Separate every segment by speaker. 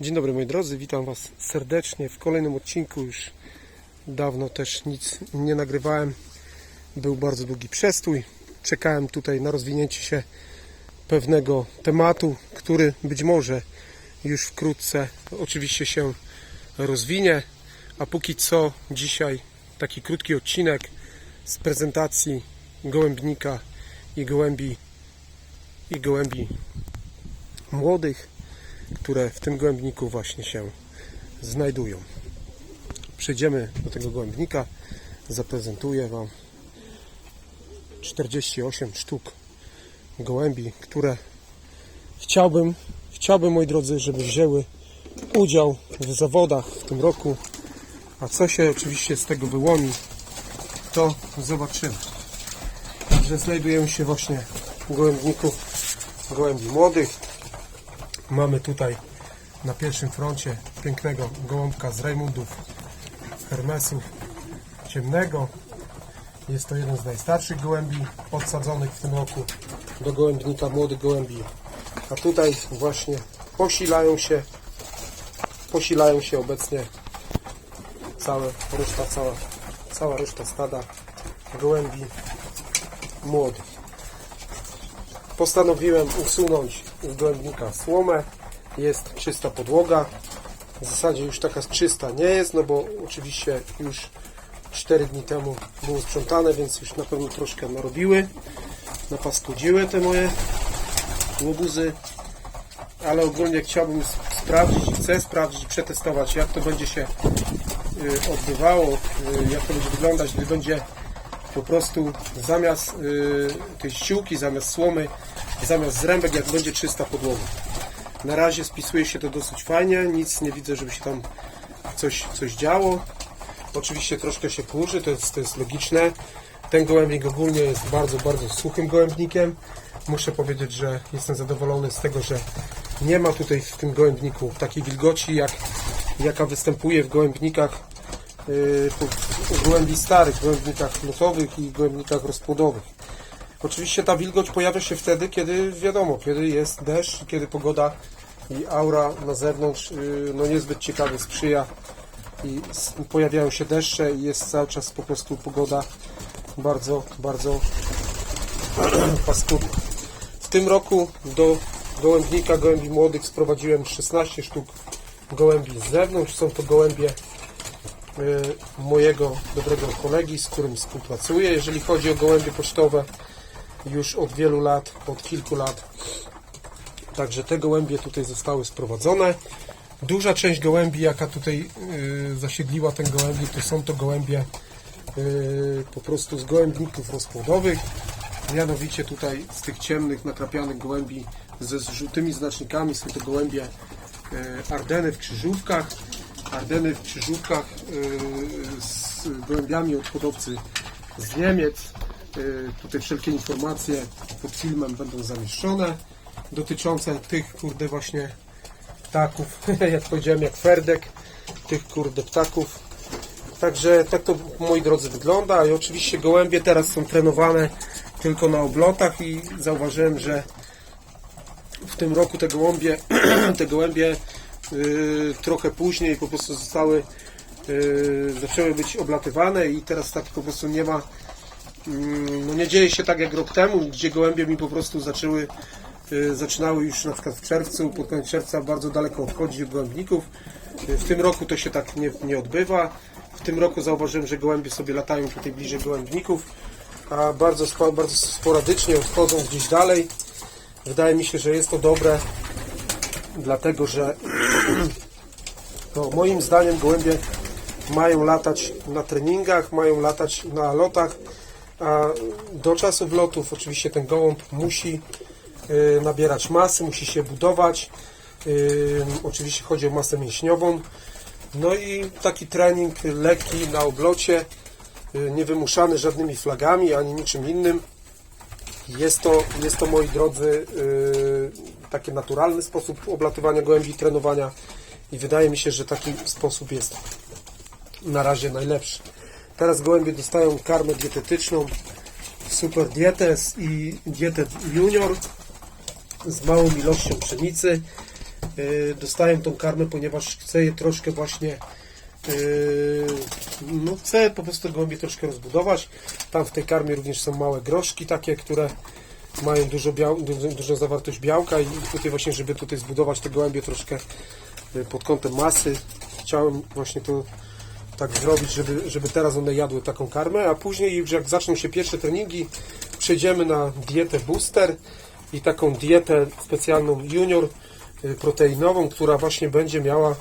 Speaker 1: Dzień dobry moi drodzy, witam Was serdecznie w kolejnym odcinku. Już dawno też nic nie nagrywałem. Był bardzo długi przestój. Czekałem tutaj na rozwinięcie się pewnego tematu, który być może już wkrótce oczywiście się rozwinie. A póki co dzisiaj taki krótki odcinek z prezentacji gołębnika i gołębi i gołębi młodych które w tym gołębniku właśnie się znajdują. Przejdziemy do tego gołębnika. Zaprezentuję Wam 48 sztuk gołębi, które chciałbym, chciałbym moi drodzy, żeby wzięły udział w zawodach w tym roku. A co się oczywiście z tego wyłoni, to zobaczymy. Także znajdujemy się właśnie w gołębniku gołębi młodych. Mamy tutaj na pierwszym froncie pięknego gołąbka z Raymondów Hermesów ciemnego. Jest to jeden z najstarszych gołębi podsadzonych w tym roku do gołębnika młodych gołębi. A tutaj właśnie posilają się posilają się obecnie całe reszta, cała, cała reszta stada gołębi młodych postanowiłem usunąć z gołębnika słomę. Jest czysta podłoga. W zasadzie już taka czysta nie jest, no bo oczywiście już 4 dni temu było sprzątane, więc już na pewno troszkę narobiły. Napaskudziły te moje łobuzy. Ale ogólnie chciałbym sprawdzić, chcę sprawdzić, przetestować jak to będzie się y, odbywało, y, jak to będzie wyglądać, gdy będzie po prostu zamiast y, tej ściółki, zamiast słomy, zamiast zrębek, jak będzie czysta podłoga. Na razie spisuje się to dosyć fajnie, nic nie widzę, żeby się tam coś, coś działo. Oczywiście troszkę się kurzy, to jest, to jest logiczne. Ten gołębnik ogólnie jest bardzo, bardzo suchym gołębnikiem. Muszę powiedzieć, że jestem zadowolony z tego, że nie ma tutaj w tym gołębniku takiej wilgoci, jak, jaka występuje w gołębnikach u gołębi starych, gołębnikach lotowych i gołębnikach rozpłodowych. Oczywiście ta wilgoć pojawia się wtedy, kiedy wiadomo, kiedy jest deszcz, kiedy pogoda i aura na zewnątrz yy, no niezbyt ciekawie sprzyja i pojawiają się deszcze i jest cały czas po prostu pogoda bardzo, bardzo paskudna. W tym roku do gołębnika gołębi młodych sprowadziłem 16 sztuk gołębi z zewnątrz. Są to gołębie y, mojego dobrego kolegi, z którym współpracuję. Jeżeli chodzi o gołębie pocztowe, już od wielu lat, od kilku lat. Także te gołębie tutaj zostały sprowadzone. Duża część gołębi, jaka tutaj y, zasiedliła ten gołębnik, to są to gołębie y, po prostu z gołębników rozpłodowych. Mianowicie tutaj z tych ciemnych, nakrapianych gołębi ze żółtymi znacznikami są to gołębie y, Ardeny w krzyżówkach. Ardeny w krzyżówkach y, z gołębiami od hodowcy z Niemiec. Y, Tutaj wszelkie informacje pod filmem będą zamieszczone dotyczące tych kurde właśnie ptaków, jak powiedziałem, jak ferdek tych kurde ptaków. Także tak to moi drodzy wygląda i oczywiście gołębie teraz są trenowane tylko na oblotach i zauważyłem, że w tym roku te gołębie, te gołębie trochę później po prostu zostały yy, zaczęły być oblatywane i teraz tak po prostu nie ma mm, no nie dzieje się tak jak rok temu, gdzie gołębie mi po prostu zaczęły y, zaczynały już na przykład w czerwcu, pod koniec czerwca bardzo daleko odchodzić od gołębników. Y, W tym roku to się tak nie, nie odbywa. W tym roku zauważyłem, że gołębie sobie latają tutaj bliżej gołębników, a bardzo, bardzo sporadycznie odchodzą gdzieś dalej. Wydaje mi się, że jest to dobre, dlatego że moim zdaniem gołębie mają latać na treningach, mają latać na lotach, a do czasów lotów oczywiście ten gołąb musi y, nabierać masy, musi się budować. Y, oczywiście chodzi o masę mięśniową. No i taki trening lekki na oblocie, y, niewymuszany żadnymi flagami ani niczym innym. Jest to, jest to moi drodzy, yy, taki naturalny sposób oblatywania gołębi, trenowania i wydaje mi się, że taki sposób jest na razie najlepszy. Teraz gołębie dostają karmę dietetyczną, super dietę i dietę junior z małą ilością pszenicy. y, dostaję tą karmę, ponieważ chcę je troszkę właśnie y, no chcę po prostu gołębie troszkę rozbudować. Tam w tej karmie również są małe groszki takie, które mają dużo biał, du- dużą zawartość białka i tutaj właśnie, żeby tutaj zbudować te gołębie troszkę y, pod kątem masy, chciałem właśnie to tak zrobić, żeby, żeby teraz one jadły taką karmę, a później już jak zaczną się pierwsze treningi, przejdziemy na dietę booster i taką dietę specjalną junior y, proteinową, która właśnie będzie miała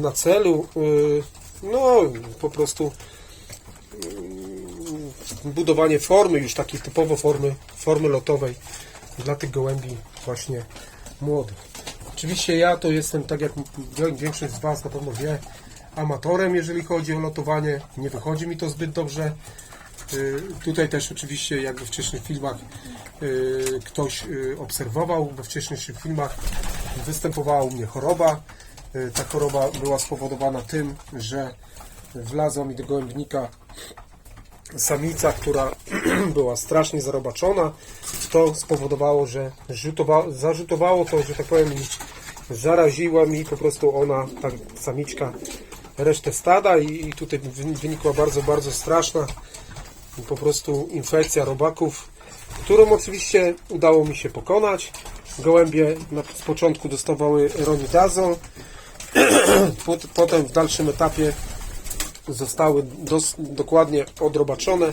Speaker 1: na celu y, no po prostu budowanie formy już takiej typowo formy, formy lotowej dla tych gołębi właśnie młodych. Oczywiście ja to jestem, tak jak większość z Was na pewno wie, amatorem, jeżeli chodzi o lotowanie. Nie wychodzi mi to zbyt dobrze. Y, Tutaj też oczywiście, jak we wcześniejszych filmach y, ktoś y, obserwował, we wcześniejszych filmach występowała u mnie choroba. Ta choroba była spowodowana tym, że wlazła mi do gołębnika samica, która była strasznie zarobaczona. To spowodowało, że rzutowa- zarzutowało to, że tak powiem, zaraziła mi po prostu ona, ta samiczka, resztę stada i, i tutaj wy- wynikła bardzo, bardzo straszna po prostu infekcja robaków, którą oczywiście udało mi się pokonać. Gołębie na, z początku dostawały ronidazol, Pot- potem w dalszym etapie zostały dos, dokładnie odrobaczone,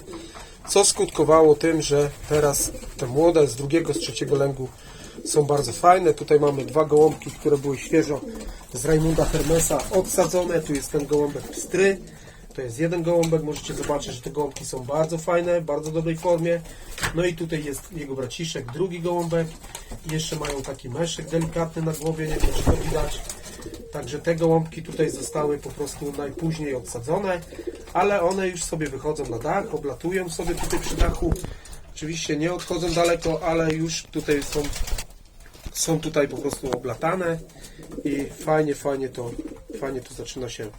Speaker 1: co skutkowało tym, że teraz te młode z drugiego, z trzeciego lęgu są bardzo fajne. Tutaj mamy dwa gołąbki, które były świeżo z Raimunda Hermesa odsadzone. Tu jest ten gołąbek pstry. To jest jeden gołąbek. Możecie zobaczyć, że te gołąbki są bardzo fajne, w bardzo dobrej formie. No i tutaj jest jego braciszek, drugi gołąbek. Jeszcze mają taki meszek delikatny na głowie, nie wiem czy to widać. Także te gołąbki tutaj zostały po prostu najpóźniej odsadzone, ale one już sobie wychodzą na dach, oblatują sobie tutaj przy dachu. Oczywiście nie odchodzą daleko, ale już tutaj są, są tutaj po prostu oblatane i fajnie, fajnie to, fajnie to zaczyna się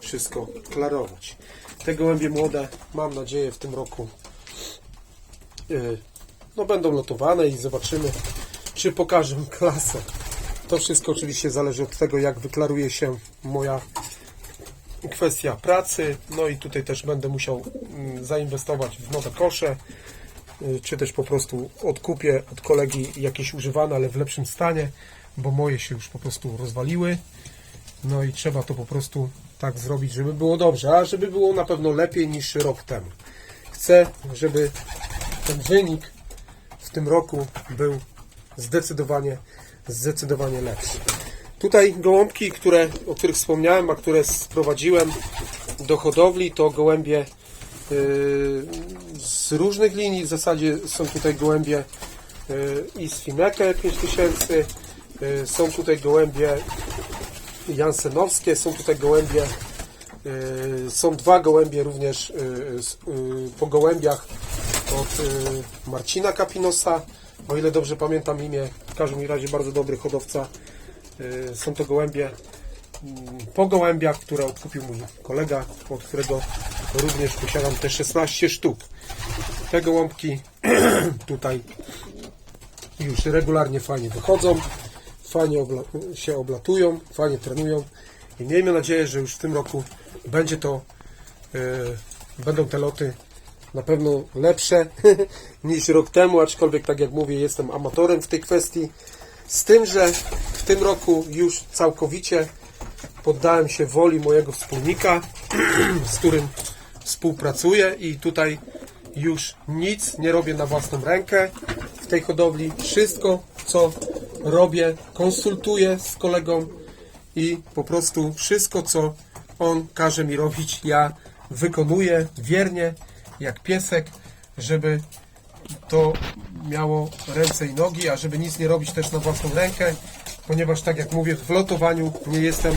Speaker 1: wszystko klarować. Te gołębie młode mam nadzieję w tym roku yy, no, będą lotowane i zobaczymy, czy pokażę klasę. To wszystko oczywiście zależy od tego, jak wyklaruje się moja kwestia pracy. No i tutaj też będę musiał mm, zainwestować w nowe kosze, y, czy też po prostu odkupię od kolegi jakieś używane, ale w lepszym stanie, bo moje się już po prostu rozwaliły. No i trzeba to po prostu tak zrobić, żeby było dobrze, a żeby było na pewno lepiej niż rok temu. Chcę, żeby ten wynik w tym roku był zdecydowanie, zdecydowanie lepszy. Tutaj gołąbki, które, o których wspomniałem, a które sprowadziłem do hodowli, to gołębie yy, z różnych linii. W zasadzie są tutaj gołębie yy, i z Fineke 5000, yy, są tutaj gołębie jansenowskie, są tutaj gołębie, są dwa gołębie również po gołębiach od Marcina Kapinosa, o ile dobrze pamiętam imię, każdym razie bardzo dobry hodowca. Yy, Są to gołębie mm, po gołębiach, które odkupił mój kolega, od którego również posiadam te 16 sztuk. Te gołąbki tutaj już regularnie fajnie wychodzą, fajnie obla- się oblatują, fajnie trenują i miejmy nadzieję, że już w tym roku będzie to, e, będą te loty na pewno lepsze niż rok temu, aczkolwiek tak jak mówię, jestem amatorem w tej kwestii. Z tym, że w tym roku już całkowicie poddałem się woli mojego wspólnika, z którym współpracuję i tutaj już nic nie robię na własną rękę w tej hodowli. Wszystko, co robię, konsultuję z kolegą i po prostu wszystko, co on każe mi robić, ja wykonuję wiernie, jak piesek, żeby to miało ręce i nogi, a żeby nic nie robić też na własną rękę, ponieważ tak jak mówię, w lotowaniu nie jestem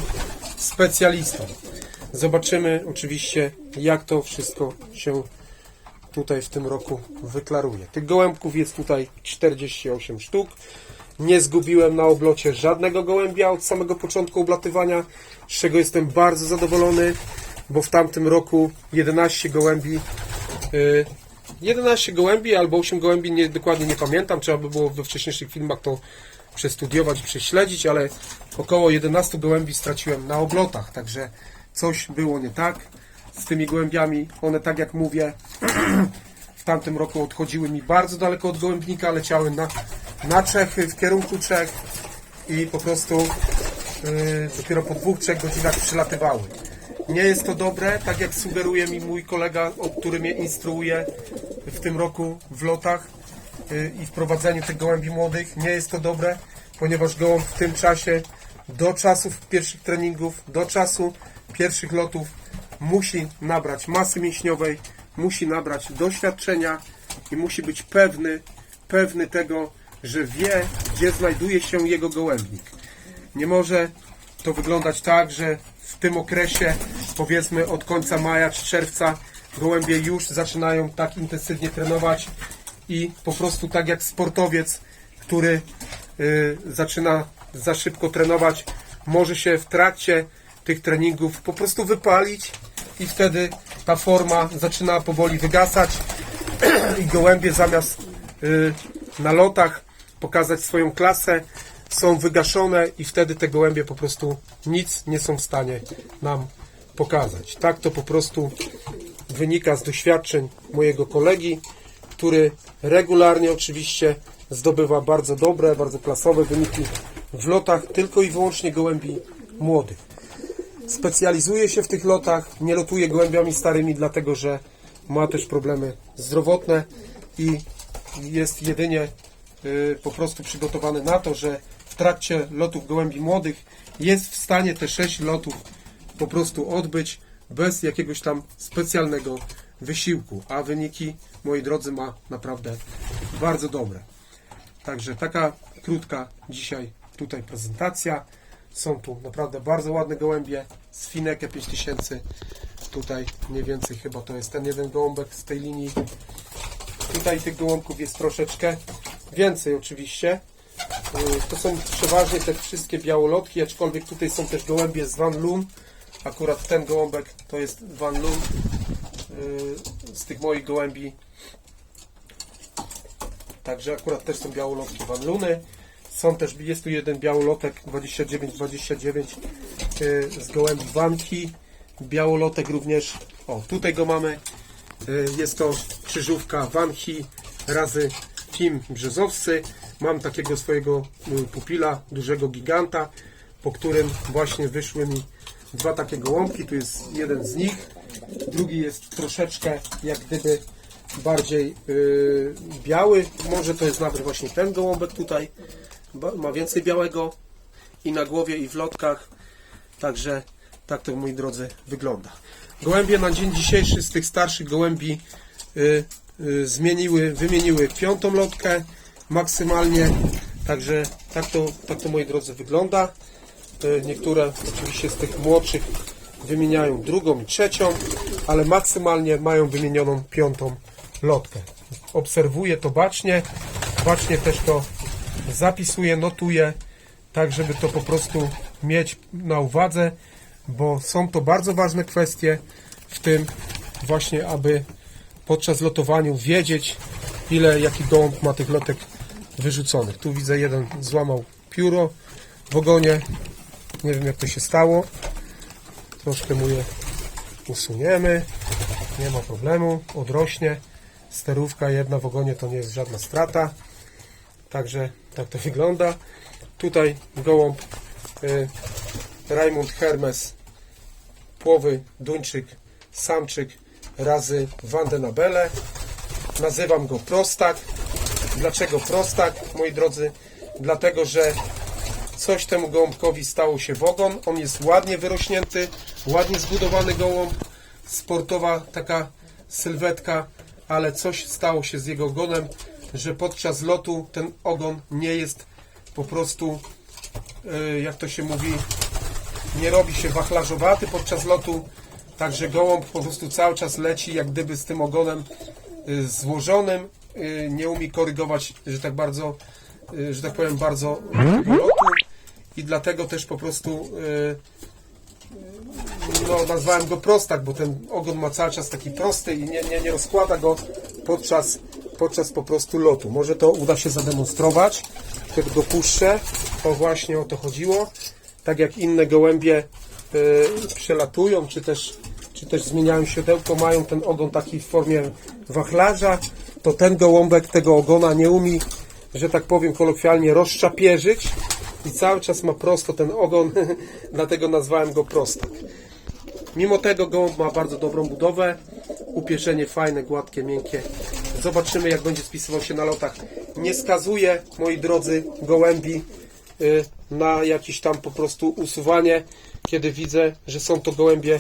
Speaker 1: specjalistą. Zobaczymy oczywiście, jak to wszystko się tutaj w tym roku wyklaruje. Tych gołębków jest tutaj 48 sztuk. Nie zgubiłem na oblocie żadnego gołębia od samego początku oblatywania, z czego jestem bardzo zadowolony, bo w tamtym roku 11 gołębi 11 gołębi albo 8 gołębi, nie, dokładnie nie pamiętam, trzeba by było we wcześniejszych filmach to przestudiować, prześledzić, ale około 11 gołębi straciłem na oblotach, także coś było nie tak z tymi gołębiami. One, tak jak mówię, w tamtym roku odchodziły mi bardzo daleko od gołębnika, leciały na, na Czechy, w kierunku Czech i po prostu yy, dopiero po dwóch, trzech godzinach przylatywały. Nie jest to dobre, tak jak sugeruje mi mój kolega, o który mnie instruuje w tym roku w lotach yy, i w prowadzeniu tych gołębi młodych. Nie jest to dobre, ponieważ gołąb w tym czasie, do czasów pierwszych treningów, do czasu pierwszych lotów, musi nabrać masy mięśniowej, musi nabrać doświadczenia i musi być pewny, pewny tego, że wie, gdzie znajduje się jego gołębnik. Nie może to wyglądać tak, że tym okresie, powiedzmy od końca maja czy czerwca, gołębie już zaczynają tak intensywnie trenować i po prostu tak jak sportowiec, który y, zaczyna za szybko trenować, może się w trakcie tych treningów po prostu wypalić i wtedy ta forma zaczyna powoli wygasać i gołębie zamiast y, na lotach pokazać swoją klasę, są wygaszone i wtedy te gołębie po prostu nic nie są w stanie nam pokazać. Tak to po prostu wynika z doświadczeń mojego kolegi, który regularnie oczywiście zdobywa bardzo dobre, bardzo klasowe wyniki w lotach tylko i wyłącznie gołębi młodych. Specjalizuje się w tych lotach, nie lotuje gołębiami starymi, dlatego że ma też problemy zdrowotne i jest jedynie y, po prostu przygotowany na to, że w trakcie lotów gołębi młodych jest w stanie te 6 lotów po prostu odbyć bez jakiegoś tam specjalnego wysiłku, a wyniki, moi drodzy, ma naprawdę bardzo dobre. Także taka krótka dzisiaj tutaj prezentacja. Są tu naprawdę bardzo ładne gołębie z Fineke 5000. Tutaj mniej więcej chyba to jest ten jeden gołąbek z tej linii. Tutaj tych gołąbków jest troszeczkę więcej oczywiście. Yy, To są przeważnie te wszystkie białolotki, aczkolwiek tutaj są też gołębie z Van Loon. Akurat ten gołąbek to jest Van Loon. Yy, Z tych moich gołębi Także akurat też są białolotki Van Luny. Są też, jest tu jeden białolotek 29-29 yy, z gołębi Wanki. Białolotek również, o tutaj go mamy. Jest to krzyżówka Wanki razy Team Brzezowscy. Mam takiego swojego yy, pupila, dużego giganta, po którym właśnie wyszły mi dwa takie gołąbki. Tu jest jeden z nich. Drugi jest troszeczkę jak gdyby bardziej yy, biały. Może to jest nawet właśnie ten gołąbek tutaj. Ma więcej białego i na głowie, i w lotkach. Także tak to, moi drodzy, wygląda. Gołębie na dzień dzisiejszy z tych starszych gołębi yy, yy, zmieniły, wymieniły piątą lotkę maksymalnie. Także tak to, tak to moi drodzy, wygląda. Yy, Niektóre oczywiście z tych młodszych wymieniają drugą i trzecią, ale maksymalnie mają wymienioną piątą lotkę. Obserwuję to bacznie, bacznie też to zapisuję, notuję, tak żeby to po prostu mieć na uwadze, bo są to bardzo ważne kwestie w tym właśnie, aby podczas lotowania wiedzieć, ile jaki gołąb ma tych lotek wyrzuconych. Tu widzę jeden złamał pióro w ogonie. Nie wiem jak to się stało. Troszkę mu je usuniemy. Nie ma problemu. Odrośnie. Sterówka jedna w ogonie to nie jest żadna strata. Także tak to wygląda. Tutaj gołąb y, Raimund Hermes Płowy Duńczyk Samczyk razy Vandenabele. Nazywam go Prostak. Dlaczego Prostak, moi drodzy? Dlatego, że coś temu gołąbkowi stało się w ogon. On jest ładnie wyrośnięty, ładnie zbudowany gołąb, sportowa taka sylwetka, ale coś stało się z jego ogonem, że podczas lotu ten ogon nie jest po prostu, e, jak to się mówi, nie robi się wachlarzowaty podczas lotu, także gołąb po prostu cały czas leci jak gdyby z tym ogonem y, złożonym, y, nie umie korygować, że tak bardzo, y, że tak powiem, bardzo lotu i dlatego też po prostu y, no, nazwałem go prostak, bo ten ogon ma cały czas taki prosty i nie, nie, nie rozkłada go podczas podczas po prostu lotu. Może to uda się zademonstrować. Wtedy go puszczę. O właśnie o to chodziło. Tak jak inne gołębie y, przelatują, czy też, czy też zmieniają siodełko, mają ten ogon taki w formie wachlarza, to ten gołąbek tego ogona nie umie, że tak powiem kolokwialnie, rozczapierzyć i cały czas ma prosto ten ogon, dlatego nazwałem go prostak. Mimo tego gołąb ma bardzo dobrą budowę, upieszenie fajne, gładkie, miękkie. Zobaczymy jak będzie spisywał się na lotach. Nie skazuje, moi drodzy, gołębi y, na jakieś tam po prostu usuwanie, kiedy widzę, że są to gołębie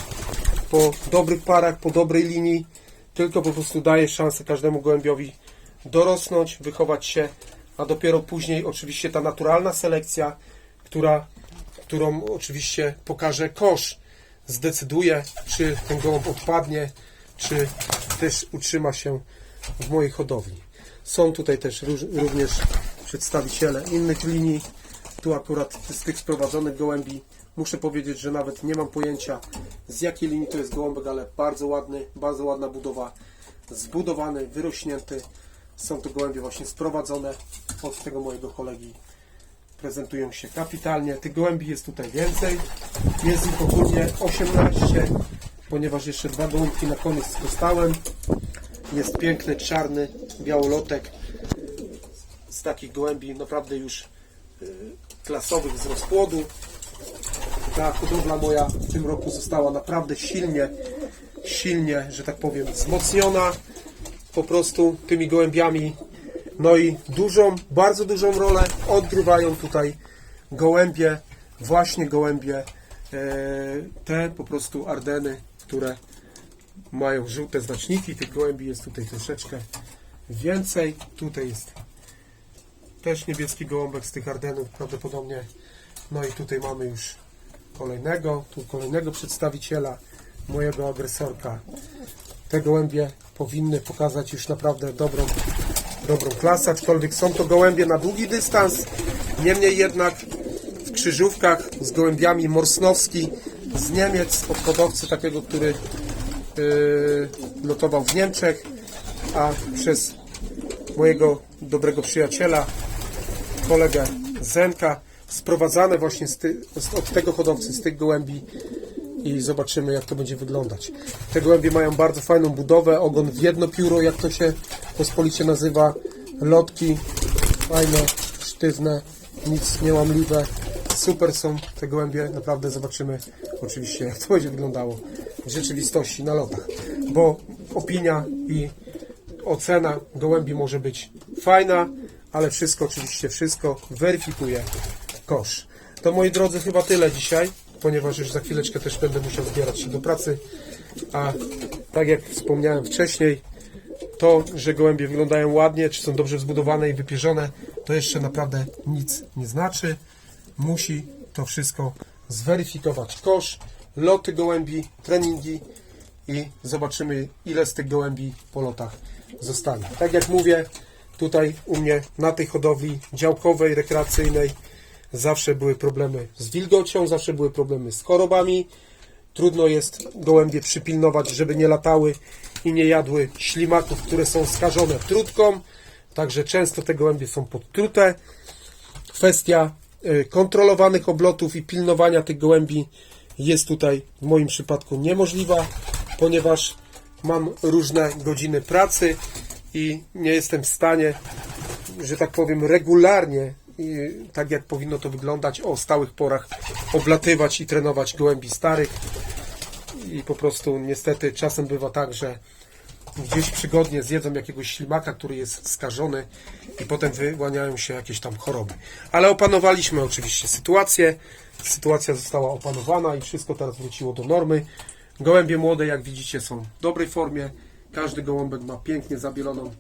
Speaker 1: po dobrych parach, po dobrej linii, tylko po prostu daję szansę każdemu gołębiowi dorosnąć, wychować się, a dopiero później oczywiście ta naturalna selekcja, która, którą oczywiście pokaże kosz, zdecyduje, czy ten gołąb odpadnie, czy też utrzyma się w mojej hodowli. Są tutaj też również przedstawiciele innych linii. Tu akurat z tych sprowadzonych gołębi muszę powiedzieć, że nawet nie mam pojęcia z jakiej linii to jest gołąbek, ale bardzo ładny, bardzo ładna budowa, zbudowany, wyrośnięty. Są to gołębie właśnie sprowadzone od tego mojego kolegi. Prezentują się kapitalnie. Tych gołębi jest tutaj więcej. Jest ich ogólnie 18, ponieważ jeszcze dwa gołąbki na koniec dostałem. Jest piękny, czarny, białolotek z takich gołębi naprawdę już y, klasowych z rozpłodu. Ta hodowla moja w tym roku została naprawdę silnie, silnie, że tak powiem, wzmocniona po prostu tymi gołębiami. No i dużą, bardzo dużą rolę odgrywają tutaj gołębie, właśnie gołębie, e, te po prostu Ardeny, które mają żółte znaczniki. Tych gołębi jest tutaj troszeczkę więcej. Tutaj jest też niebieski gołąbek z tych Ardenów prawdopodobnie. No i tutaj mamy już kolejnego, tu kolejnego przedstawiciela mojego agresorka. Te gołębie powinny pokazać już naprawdę dobrą, dobrą klasę, aczkolwiek są to gołębie na długi dystans. Niemniej jednak w krzyżówkach z gołębiami Morsnowski z Niemiec, od hodowcy takiego, który yy, lotował w Niemczech, a przez mojego dobrego przyjaciela, kolegę Zenka, sprowadzane właśnie z ty, z, od tego hodowcy, z tych gołębi i zobaczymy jak to będzie wyglądać. Te gołębie mają bardzo fajną budowę, ogon w jedno pióro, jak to się pospolicie nazywa, lotki fajne, sztywne, nic niełamliwe. Super są te gołębie, naprawdę zobaczymy oczywiście jak to będzie wyglądało w rzeczywistości na lotach, bo opinia i ocena gołębi może być fajna, ale wszystko, oczywiście wszystko weryfikuje kosz. To moi drodzy, chyba tyle dzisiaj, ponieważ już za chwileczkę też będę musiał zbierać się do pracy. A tak jak wspomniałem wcześniej, to, że gołębie wyglądają ładnie, czy są dobrze zbudowane i wypierzone, to jeszcze naprawdę nic nie znaczy. Musi to wszystko zweryfikować kosz, loty gołębi, treningi i zobaczymy ile z tych gołębi po lotach zostanie. Tak jak mówię, tutaj u mnie na tej hodowli działkowej, rekreacyjnej zawsze były problemy z wilgocią, zawsze były problemy z chorobami. Trudno jest gołębie przypilnować, żeby nie latały i nie jadły ślimaków, które są skażone trutką. Także często te gołębie są podtrute. Kwestia y, kontrolowanych oblotów i pilnowania tych gołębi jest tutaj w moim przypadku niemożliwa, ponieważ mam różne godziny pracy i nie jestem w stanie, że tak powiem, regularnie, tak jak powinno to wyglądać, o stałych porach oblatywać i trenować gołębi starych. I po prostu niestety czasem bywa tak, że gdzieś przygodnie zjedzą jakiegoś ślimaka, który jest skażony i potem wyłaniają się jakieś tam choroby. Ale opanowaliśmy oczywiście sytuację. Sytuacja została opanowana i wszystko teraz wróciło do normy. Gołębie młode, jak widzicie, są w dobrej formie. Każdy gołąbek ma pięknie zabieloną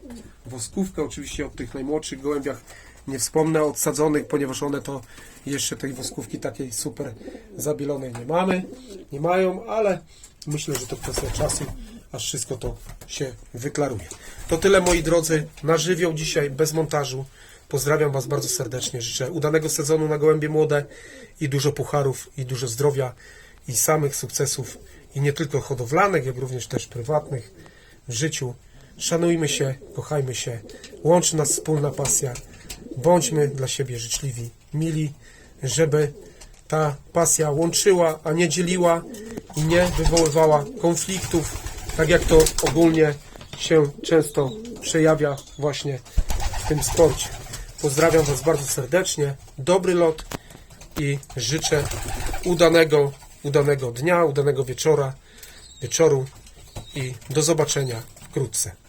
Speaker 1: woskówkę. Oczywiście o tych najmłodszych gołębiach nie wspomnę o odsadzonych, ponieważ one to jeszcze tej woskówki takiej super zabielonej nie mamy, nie mają, ale myślę, że to kwestia czasu, aż wszystko to się wyklaruje. To tyle moi drodzy, na żywioł dzisiaj, bez montażu. Pozdrawiam Was bardzo serdecznie, życzę udanego sezonu na gołębie młode i dużo pucharów i dużo zdrowia i samych sukcesów i nie tylko hodowlanych, jak również też prywatnych w życiu. Szanujmy się, kochajmy się, łączy nas wspólna pasja. Bądźmy dla siebie życzliwi, mili, żeby ta pasja łączyła, a nie dzieliła i nie wywoływała konfliktów, tak jak to ogólnie się często przejawia właśnie w tym sporcie. Pozdrawiam Was bardzo serdecznie, dobry lot i życzę udanego, udanego dnia, udanego wieczora, wieczoru i do zobaczenia wkrótce.